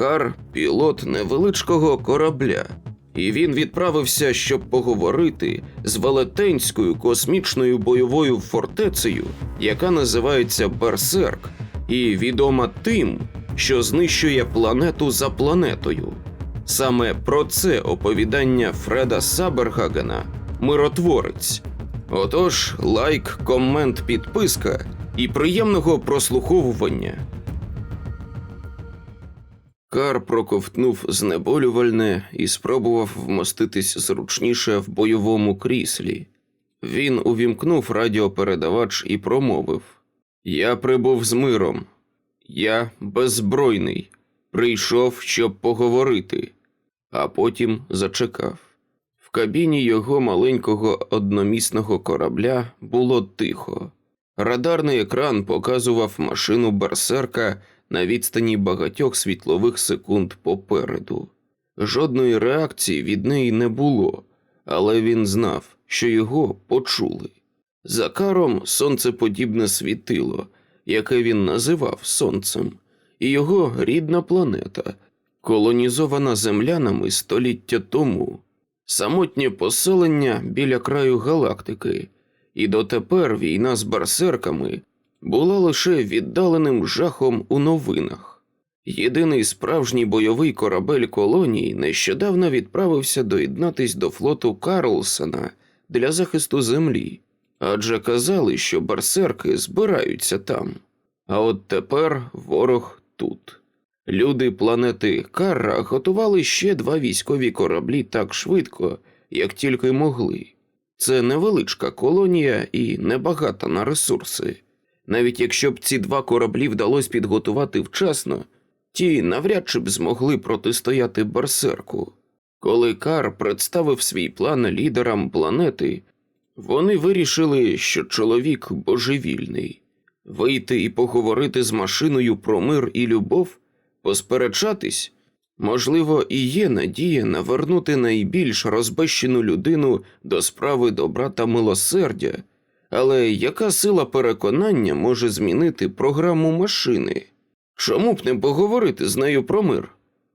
Кар пілот невеличкого корабля, і він відправився, щоб поговорити з велетенською космічною бойовою фортецею, яка називається Берсерк, і відома тим, що знищує планету за планетою. Саме про це оповідання Фреда Сабергагена Миротворець. Отож, лайк, комент, підписка і приємного прослуховування. Кар проковтнув знеболювальне і спробував вмоститись зручніше в бойовому кріслі. Він увімкнув радіопередавач і промовив: Я прибув з миром. Я беззбройний. Прийшов, щоб поговорити, а потім зачекав. В кабіні його маленького одномісного корабля було тихо. Радарний екран показував машину берсерка на відстані багатьох світлових секунд попереду. Жодної реакції від неї не було, але він знав, що його почули. За каром сонцеподібне світило, яке він називав сонцем, і його рідна планета, колонізована землянами століття тому, самотнє поселення біля краю галактики, і дотепер війна з берсерками була лише віддаленим жахом у новинах. Єдиний справжній бойовий корабель колонії нещодавно відправився доєднатись до флоту Карлсона для захисту землі, адже казали, що берсерки збираються там. А от тепер ворог тут. Люди планети Карра готували ще два військові кораблі так швидко, як тільки могли. Це невеличка колонія і небагата на ресурси. Навіть якщо б ці два кораблі вдалося підготувати вчасно, ті навряд чи б змогли протистояти берсерку. Коли Кар представив свій план лідерам планети, вони вирішили, що чоловік божевільний. Вийти і поговорити з машиною про мир і любов, посперечатись, можливо, і є надія навернути найбільш розбещену людину до справи добра та милосердя, але яка сила переконання може змінити програму машини? Чому б не поговорити з нею про мир?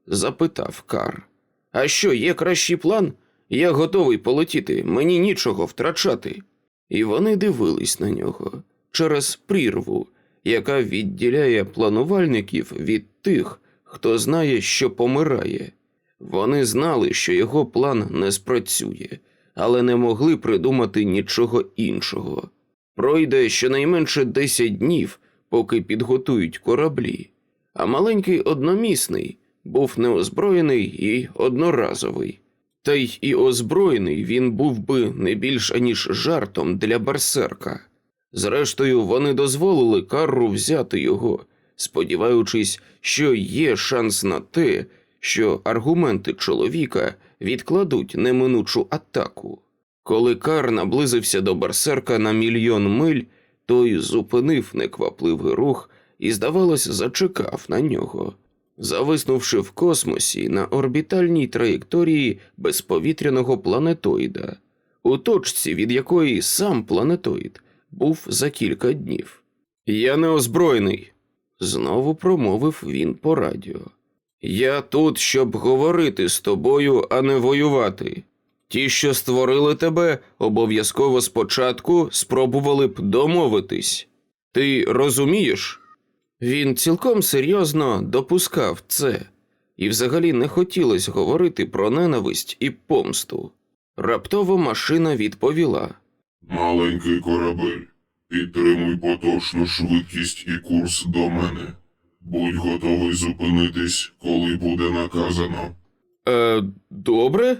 запитав Кар. А що, є кращий план? Я готовий полетіти, мені нічого втрачати. І вони дивились на нього через прірву, яка відділяє планувальників від тих, хто знає, що помирає. Вони знали, що його план не спрацює, але не могли придумати нічого іншого. Пройде щонайменше 10 днів, поки підготують кораблі, а маленький одномісний був неозброєний і одноразовий. Та й і озброєний він був би не більш аніж жартом для берсерка. Зрештою, вони дозволили Карру взяти його, сподіваючись, що є шанс на те, що аргументи чоловіка відкладуть неминучу атаку. Коли Кар наблизився до берсерка на мільйон миль, той зупинив неквапливий рух і, здавалось, зачекав на нього, зависнувши в космосі на орбітальній траєкторії безповітряного планетоїда, у точці, від якої сам планетоїд був за кілька днів. Я не озброєний, знову промовив він по радіо. Я тут, щоб говорити з тобою, а не воювати. Ті, що створили тебе, обов'язково спочатку спробували б домовитись. Ти розумієш? Він цілком серйозно допускав це, і взагалі не хотілося говорити про ненависть і помсту. Раптово машина відповіла. Маленький корабель, підтримуй поточну швидкість і курс до мене. Будь готовий зупинитись, коли буде наказано. Е, добре?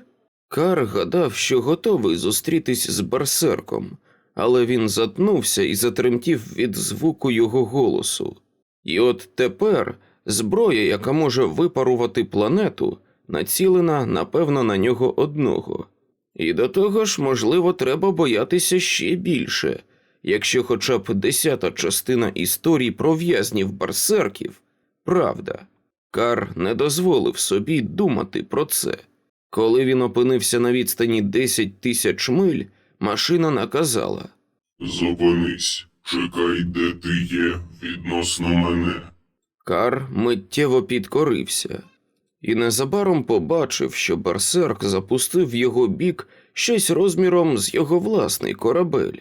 Кар гадав, що готовий зустрітись з берсерком, але він затнувся і затремтів від звуку його голосу. І от тепер зброя, яка може випарувати планету, націлена, напевно, на нього одного. І до того ж, можливо, треба боятися ще більше, якщо хоча б десята частина історій про в'язнів берсерків правда. Кар не дозволив собі думати про це. Коли він опинився на відстані 10 тисяч миль, машина наказала. Зупинись, чекай, де ти є відносно мене. Кар миттєво підкорився. і незабаром побачив, що берсерк запустив в його бік щось розміром з його власний корабель.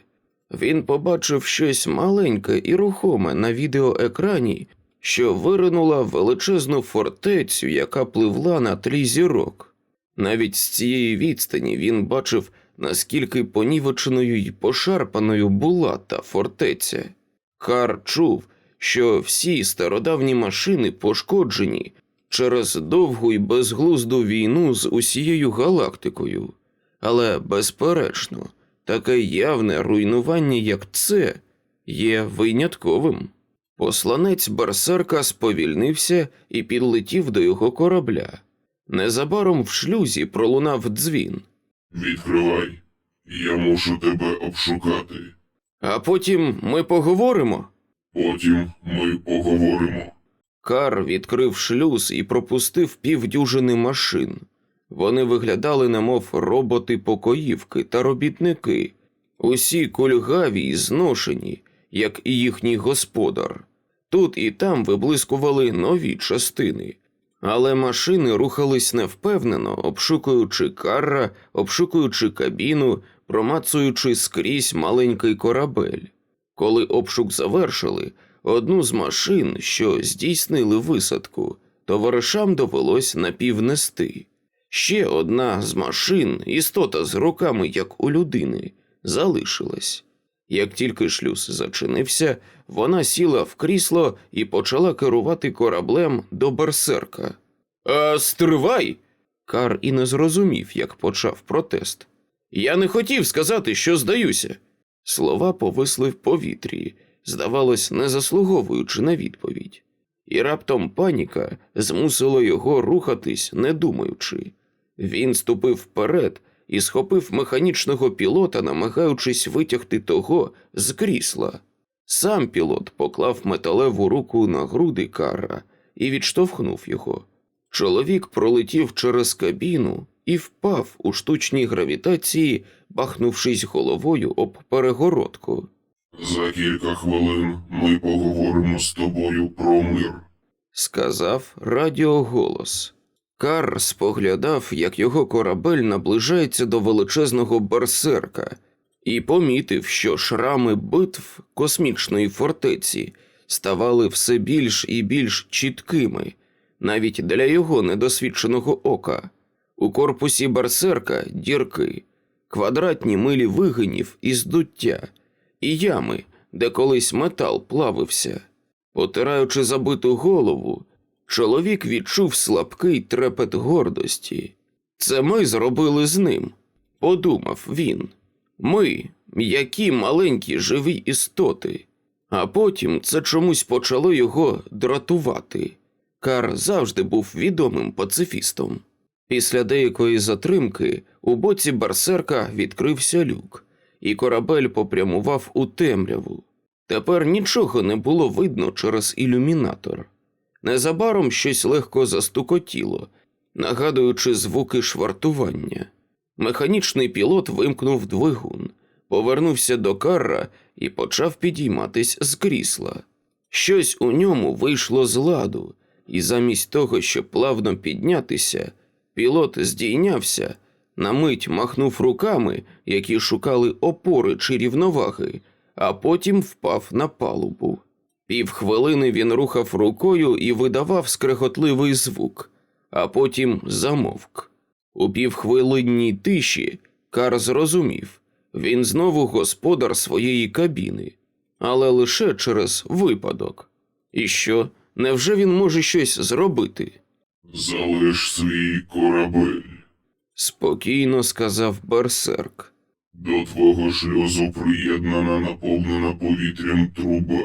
Він побачив щось маленьке і рухоме на відеоекрані, що виринула величезну фортецю, яка пливла на тлі зірок. Навіть з цієї відстані він бачив, наскільки понівеченою й пошарпаною була та фортеця. Кар чув, що всі стародавні машини пошкоджені через довгу й безглузду війну з усією галактикою, але, безперечно, таке явне руйнування, як це, є винятковим. Посланець берсерка сповільнився і підлетів до його корабля. Незабаром в шлюзі пролунав дзвін, Відкривай. Я мушу тебе обшукати. а потім ми поговоримо. Потім ми поговоримо. Кар відкрив шлюз і пропустив півдюжини машин. Вони виглядали немов роботи-покоївки та робітники, усі кульгаві й зношені, як і їхній господар. Тут і там виблискували нові частини, але машини рухались невпевнено, обшукуючи карра, обшукуючи кабіну, промацуючи скрізь маленький корабель. Коли обшук завершили, одну з машин, що здійснили висадку, товаришам довелось напівнести. Ще одна з машин, істота з руками, як у людини, залишилась. Як тільки шлюз зачинився, вона сіла в крісло і почала керувати кораблем до берсерка. А стривай! Кар і не зрозумів, як почав протест. Я не хотів сказати, що здаюся. Слова повисли в повітрі, здавалось, не заслуговуючи на відповідь. І раптом паніка змусила його рухатись, не думаючи. Він ступив вперед і схопив механічного пілота, намагаючись витягти того з крісла. Сам пілот поклав металеву руку на груди Карра і відштовхнув його. Чоловік пролетів через кабіну і впав у штучній гравітації, бахнувшись головою об перегородку. За кілька хвилин ми поговоримо з тобою про мир. сказав радіоголос. Кар споглядав, як його корабель наближається до величезного берсерка, і помітив, що шрами битв космічної фортеці ставали все більш і більш чіткими, навіть для його недосвідченого ока. У корпусі берсерка дірки, квадратні милі вигинів і здуття, і ями, де колись метал плавився. Потираючи забиту голову, чоловік відчув слабкий трепет гордості. Це ми зробили з ним, подумав він. Ми, м'які маленькі живі істоти. А потім це чомусь почало його дратувати. Кар завжди був відомим пацифістом. Після деякої затримки у боці берсерка відкрився люк, і корабель попрямував у темряву. Тепер нічого не було видно через ілюмінатор. Незабаром щось легко застукотіло, нагадуючи звуки швартування. Механічний пілот вимкнув двигун, повернувся до карра і почав підійматись з крісла. Щось у ньому вийшло з ладу, і замість того, щоб плавно піднятися, пілот здійнявся, на мить махнув руками, які шукали опори чи рівноваги, а потім впав на палубу. Півхвилини він рухав рукою і видавав скреготливий звук, а потім замовк. У півхвилинній тиші Кар зрозумів він знову господар своєї кабіни, але лише через випадок. І що, невже він може щось зробити? Залиш свій корабель. Спокійно сказав Берсерк. До твого шлюзу приєднана наповнена повітрям труба.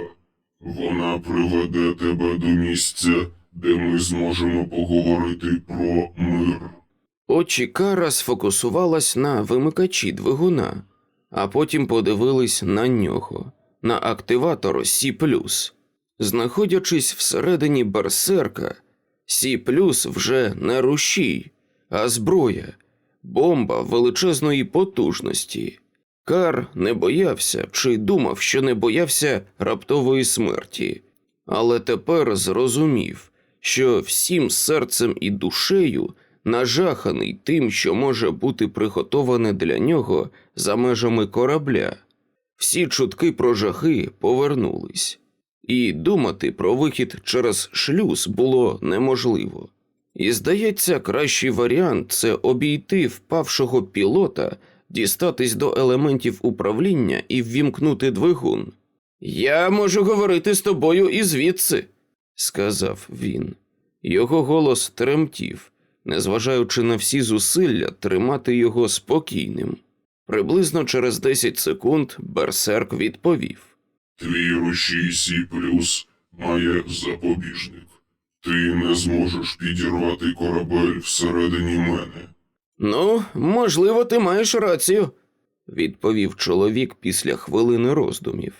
Вона приведе тебе до місця, де ми зможемо поговорити про мир. Очі Кара сфокусувалась на вимикачі двигуна, а потім подивились на нього, на активатор Сі Знаходячись всередині берсерка, Сі вже не рушій, а зброя, бомба величезної потужності. Кар не боявся чи думав, що не боявся раптової смерті, але тепер зрозумів, що всім серцем і душею нажаханий тим, що може бути приготоване для нього за межами корабля. Всі чутки про жахи повернулись, і думати про вихід через шлюз було неможливо. І, здається, кращий варіант це обійти впавшого пілота, дістатись до елементів управління і ввімкнути двигун. Я можу говорити з тобою і звідси, сказав він. Його голос тремтів, незважаючи на всі зусилля тримати його спокійним. Приблизно через 10 секунд берсерк відповів. Твій рушій Сі плюс має запобіжник. Ти не зможеш підірвати корабель всередині мене. Ну, можливо, ти маєш рацію, відповів чоловік після хвилини роздумів.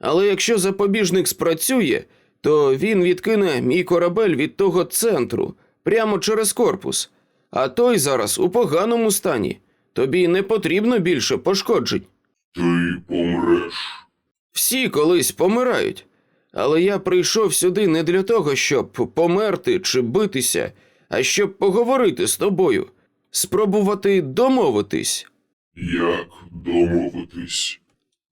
Але якщо запобіжник спрацює, то він відкине мій корабель від того центру прямо через корпус, а той зараз у поганому стані. Тобі не потрібно більше пошкоджень. Ти помреш. Всі колись помирають. Але я прийшов сюди не для того, щоб померти чи битися, а щоб поговорити з тобою, спробувати домовитись. Як домовитись?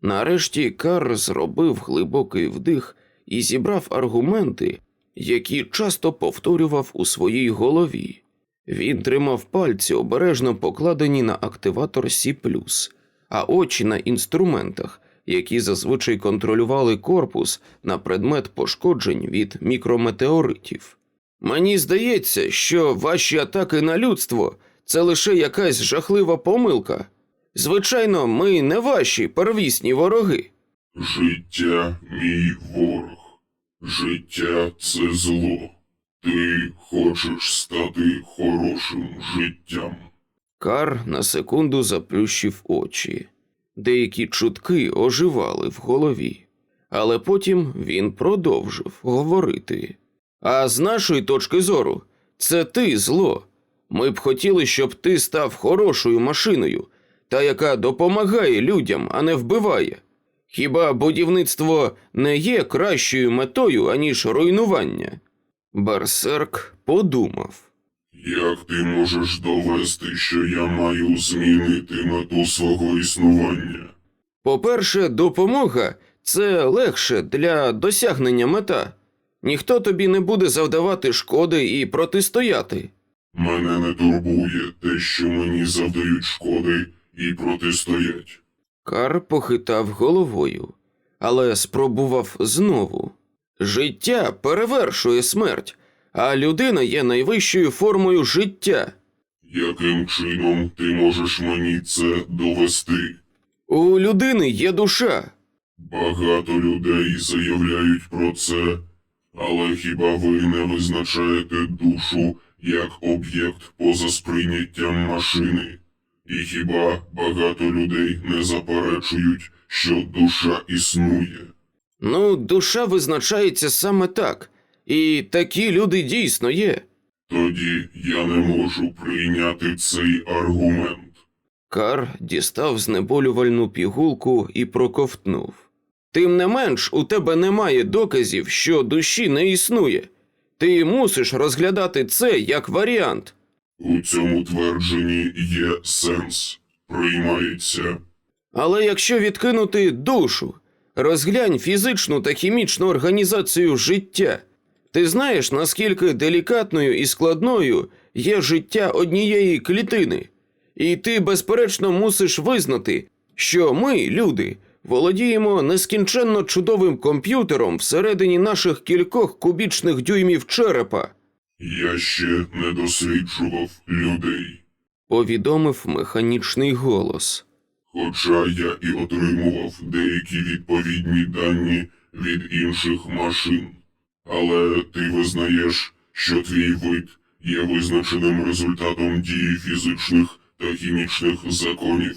Нарешті Кар зробив глибокий вдих і зібрав аргументи, які часто повторював у своїй голові. Він тримав пальці обережно покладені на активатор Сі, а очі на інструментах, які зазвичай контролювали корпус на предмет пошкоджень від мікрометеоритів. Мені здається, що ваші атаки на людство це лише якась жахлива помилка. Звичайно, ми не ваші первісні вороги. Життя мій ворог. Життя це зло. Ти хочеш стати хорошим життям. Кар на секунду заплющив очі. Деякі чутки оживали в голові, але потім він продовжив говорити. А з нашої точки зору, це ти зло. Ми б хотіли, щоб ти став хорошою машиною, та яка допомагає людям, а не вбиває. Хіба будівництво не є кращою метою, аніж руйнування? Берсерк подумав. Як ти можеш довести, що я маю змінити мету свого існування? По-перше, допомога це легше для досягнення мета. Ніхто тобі не буде завдавати шкоди і протистояти. Мене не турбує те, що мені завдають шкоди і протистоять. Кар похитав головою, але спробував знову. Життя перевершує смерть, а людина є найвищою формою життя. Яким чином ти можеш мені це довести? У людини є душа. Багато людей заявляють про це, але хіба ви не визначаєте душу як об'єкт поза сприйняттям машини? І хіба багато людей не заперечують, що душа існує? Ну, душа визначається саме так, і такі люди дійсно є. Тоді я не можу прийняти цей аргумент. Кар дістав знеболювальну пігулку і проковтнув. Тим не менш, у тебе немає доказів, що душі не існує. Ти мусиш розглядати це як варіант. У цьому твердженні є сенс. Приймається. Але якщо відкинути душу, розглянь фізичну та хімічну організацію життя. Ти знаєш, наскільки делікатною і складною є життя однієї клітини, і ти, безперечно, мусиш визнати, що ми, люди, володіємо нескінченно чудовим комп'ютером всередині наших кількох кубічних дюймів черепа, Я ще не досліджував людей. повідомив механічний голос. Хоча я і отримував деякі відповідні дані від інших машин. Але ти визнаєш, що твій вид є визначеним результатом дії фізичних та хімічних законів.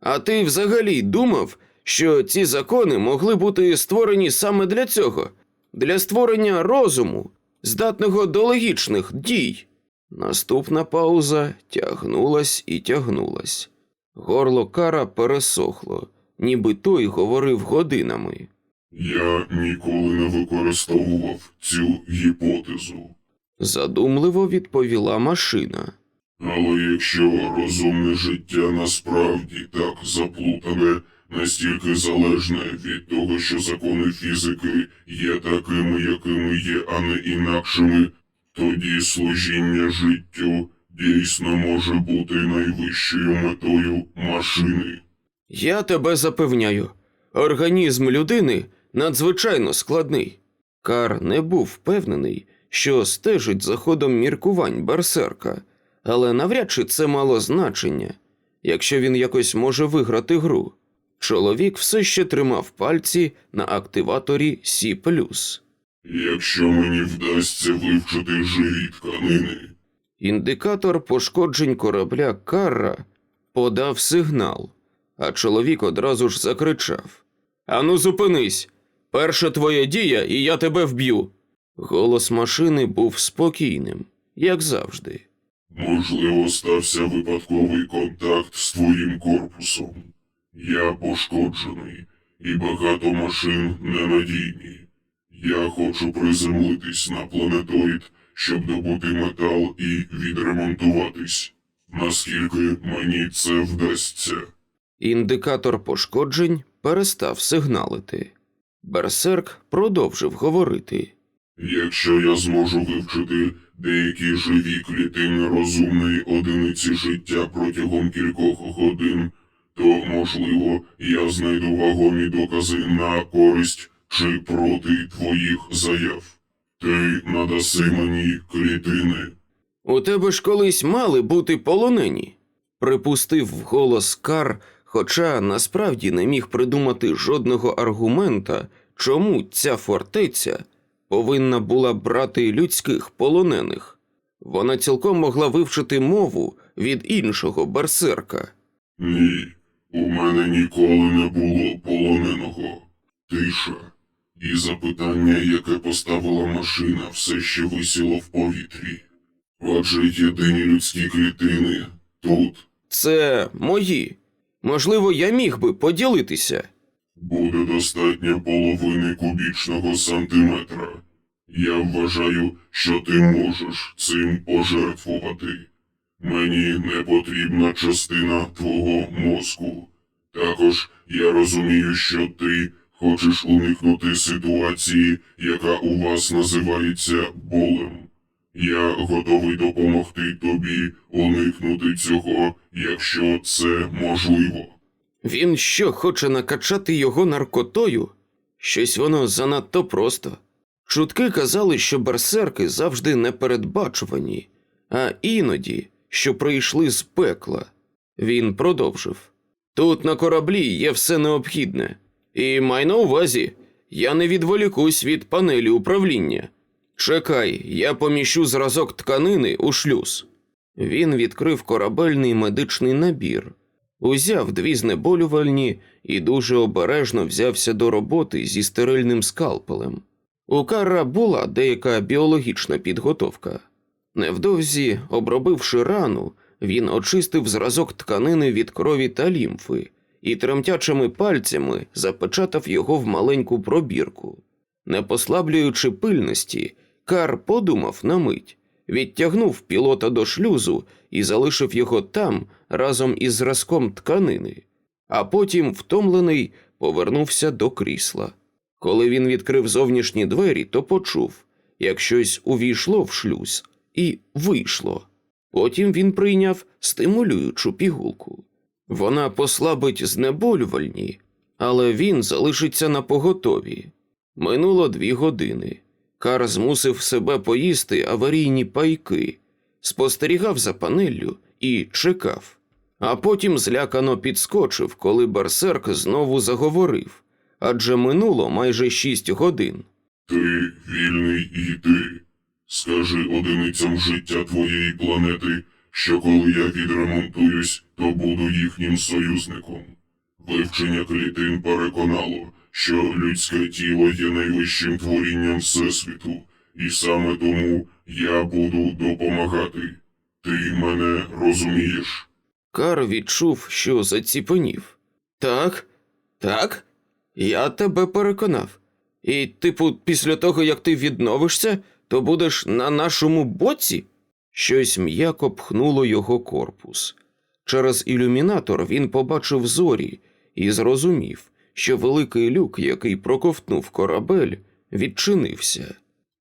А ти взагалі думав, що ці закони могли бути створені саме для цього, для створення розуму, здатного до логічних дій? Наступна пауза тягнулась і тягнулась. Горло кара пересохло, ніби той говорив годинами. Я ніколи не використовував цю гіпотезу. задумливо відповіла машина. Але якщо розумне життя насправді так заплутане, настільки залежне від того, що закони фізики є такими, якими є, а не інакшими, тоді служіння життю дійсно може бути найвищою метою машини. Я тебе запевняю, організм людини надзвичайно складний. Кар не був впевнений, що стежить за ходом міркувань берсерка, але навряд чи це мало значення, якщо він якось може виграти гру. Чоловік все ще тримав пальці на активаторі Сі+. Якщо мені вдасться вивчити живі тканини, Індикатор пошкоджень корабля Карра подав сигнал, а чоловік одразу ж закричав: Ану, зупинись! Перша твоя дія, і я тебе вб'ю. Голос машини був спокійним, як завжди. можливо, стався випадковий контакт з твоїм корпусом. Я пошкоджений, і багато машин ненадійні. Я хочу приземлитись на планетоїд, щоб добути метал і відремонтуватись. Наскільки мені це вдасться? Індикатор пошкоджень перестав сигналити. Берсерк продовжив говорити. Якщо я зможу вивчити деякі живі клітини розумної одиниці життя протягом кількох годин, то, можливо, я знайду вагомі докази на користь чи проти твоїх заяв. Ти надаси мені клітини. У тебе ж колись мали бути полонені, припустив вголос Кар, хоча насправді не міг придумати жодного аргумента, чому ця фортеця повинна була брати людських полонених. Вона цілком могла вивчити мову від іншого берсерка. Ні, у мене ніколи не було полоненого. Тиша. І запитання, яке поставила машина, все ще висіло в повітрі. Отже, єдині людські клітини тут Це мої. Можливо, я міг би поділитися. буде достатньо половини кубічного сантиметра. Я вважаю, що ти можеш цим пожертвувати. Мені не потрібна частина твого мозку. Також я розумію, що ти хочеш уникнути ситуації, яка у вас називається болем. Я готовий допомогти тобі уникнути цього, якщо це можливо. Він що, хоче накачати його наркотою? Щось воно занадто просто. Чутки казали, що берсерки завжди непередбачувані, а іноді, що прийшли з пекла. Він продовжив. Тут на кораблі є все необхідне. І май на увазі, я не відволікусь від панелі управління. Чекай, я поміщу зразок тканини у шлюз. Він відкрив корабельний медичний набір, узяв дві знеболювальні і дуже обережно взявся до роботи зі стерильним скалпелем. У Карра була деяка біологічна підготовка. Невдовзі, обробивши рану, він очистив зразок тканини від крові та лімфи і тремтячими пальцями запечатав його в маленьку пробірку. Не послаблюючи пильності, Кар подумав на мить, відтягнув пілота до шлюзу і залишив його там разом із зразком тканини, а потім, втомлений, повернувся до крісла. Коли він відкрив зовнішні двері, то почув, як щось увійшло в шлюз і вийшло. Потім він прийняв стимулюючу пігулку. Вона послабить знеболювальні, але він залишиться на поготові. Минуло дві години. Кар змусив себе поїсти аварійні пайки, спостерігав за панеллю і чекав. А потім злякано підскочив, коли берсерк знову заговорив, адже минуло майже шість годин. Ти вільний йти. Скажи одиницям життя твоєї планети, що коли я відремонтуюсь, то буду їхнім союзником. Вивчення клітин переконало, що людське тіло є найвищим творінням Всесвіту, і саме тому я буду допомагати. Ти мене розумієш? Кар відчув, що заціпенів. Так, так, я тебе переконав. І, типу, після того, як ти відновишся, то будеш на нашому боці? Щось м'яко пхнуло його корпус. Через ілюмінатор він побачив зорі і зрозумів, що великий люк, який проковтнув корабель, відчинився.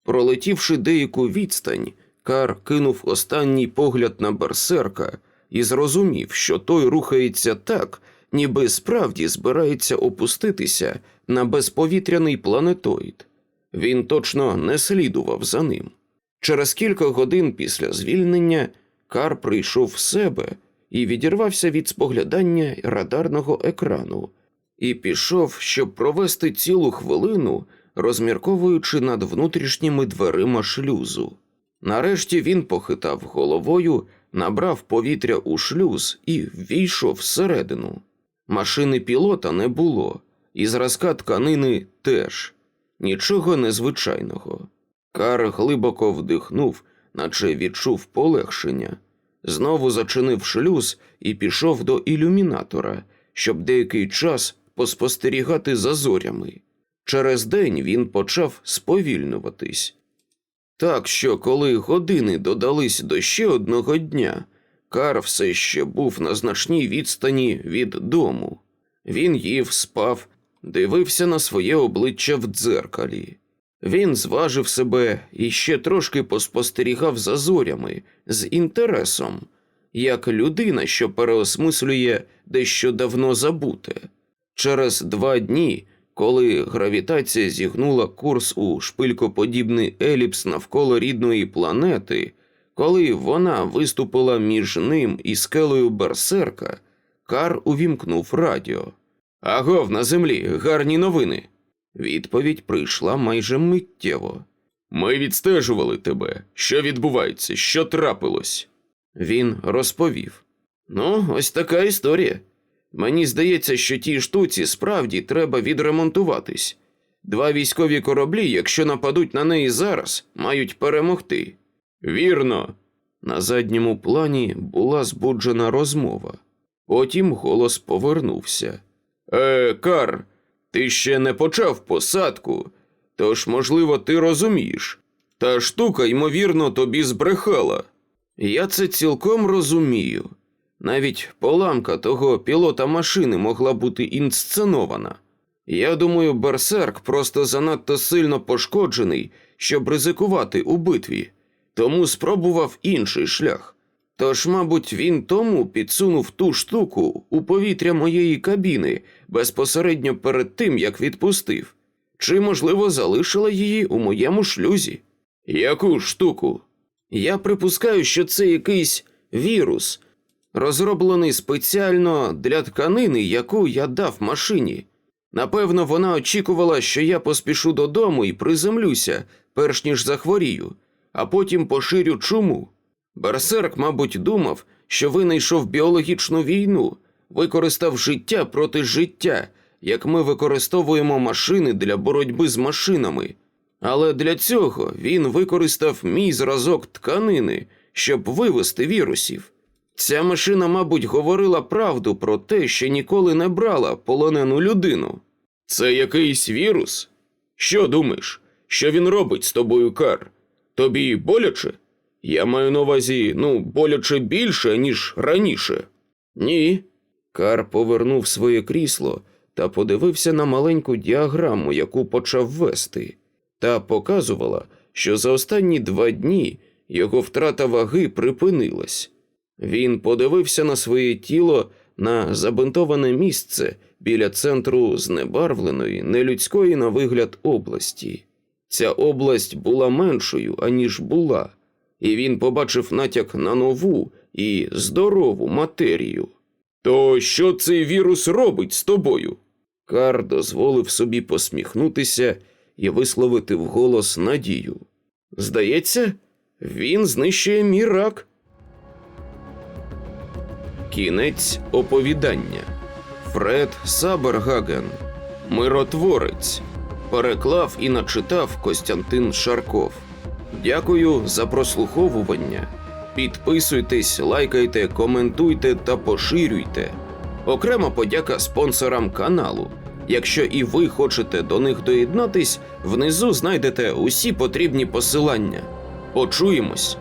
Пролетівши деяку відстань, Кар кинув останній погляд на берсерка і зрозумів, що той рухається так, ніби справді збирається опуститися на безповітряний планетоїд. Він точно не слідував за ним. Через кілька годин після звільнення Кар прийшов в себе і відірвався від споглядання радарного екрану, і пішов, щоб провести цілу хвилину, розмірковуючи над внутрішніми дверима шлюзу. Нарешті він похитав головою, набрав повітря у шлюз і ввійшов всередину. Машини пілота не було, і зразка тканини теж нічого незвичайного. Кар глибоко вдихнув, наче відчув полегшення. Знову зачинив шлюз і пішов до ілюмінатора, щоб деякий час поспостерігати за зорями. Через день він почав сповільнюватись. Так що, коли години додались до ще одного дня, Кар все ще був на значній відстані від дому. Він їв, спав, дивився на своє обличчя в дзеркалі. Він зважив себе і ще трошки поспостерігав за зорями з інтересом, як людина, що переосмислює дещо давно забуте. Через два дні, коли гравітація зігнула курс у шпилькоподібний еліпс навколо рідної планети, коли вона виступила між ним і скелею Берсерка, Кар увімкнув радіо. Агов на землі, гарні новини. Відповідь прийшла майже миттєво. Ми відстежували тебе. Що відбувається? Що трапилось? Він розповів. Ну, ось така історія. Мені здається, що тій штуці справді треба відремонтуватись. Два військові кораблі, якщо нападуть на неї зараз, мають перемогти. Вірно. На задньому плані була збуджена розмова. Потім голос повернувся. Е, Кар, ти ще не почав посадку, тож, можливо, ти розумієш. Та штука, ймовірно, тобі збрехала. Я це цілком розумію. Навіть поламка того пілота машини могла бути інсценована. Я думаю, Берсерк просто занадто сильно пошкоджений, щоб ризикувати у битві, тому спробував інший шлях. Тож, мабуть, він тому підсунув ту штуку у повітря моєї кабіни безпосередньо перед тим, як відпустив, чи, можливо, залишила її у моєму шлюзі. Яку штуку? Я припускаю, що це якийсь вірус, розроблений спеціально для тканини, яку я дав машині. Напевно, вона очікувала, що я поспішу додому і приземлюся, перш ніж захворію, а потім поширю чуму. Берсерк, мабуть, думав, що винайшов біологічну війну, використав життя проти життя, як ми використовуємо машини для боротьби з машинами. Але для цього він використав мій зразок тканини, щоб вивести вірусів. Ця машина, мабуть, говорила правду про те, що ніколи не брала полонену людину. Це якийсь вірус? Що думаєш? Що він робить з тобою, Кар? Тобі боляче? Я маю на увазі, ну, боляче більше, ніж раніше. Ні. Кар повернув своє крісло та подивився на маленьку діаграму, яку почав вести, та показувала, що за останні два дні його втрата ваги припинилась. Він подивився на своє тіло на забинтоване місце біля центру знебарвленої, нелюдської на вигляд області. Ця область була меншою, аніж була, і він побачив натяк на нову і здорову матерію. То що цей вірус робить з тобою? Кар дозволив собі посміхнутися і висловити вголос надію. Здається, він знищує мій рак. Кінець оповідання. Фред Сабергаген. Миротворець. Переклав і начитав Костянтин Шарков. Дякую за прослуховування. Підписуйтесь, лайкайте, коментуйте та поширюйте. Окрема подяка спонсорам каналу, Якщо і ви хочете до них доєднатись, внизу знайдете усі потрібні посилання. Почуємось!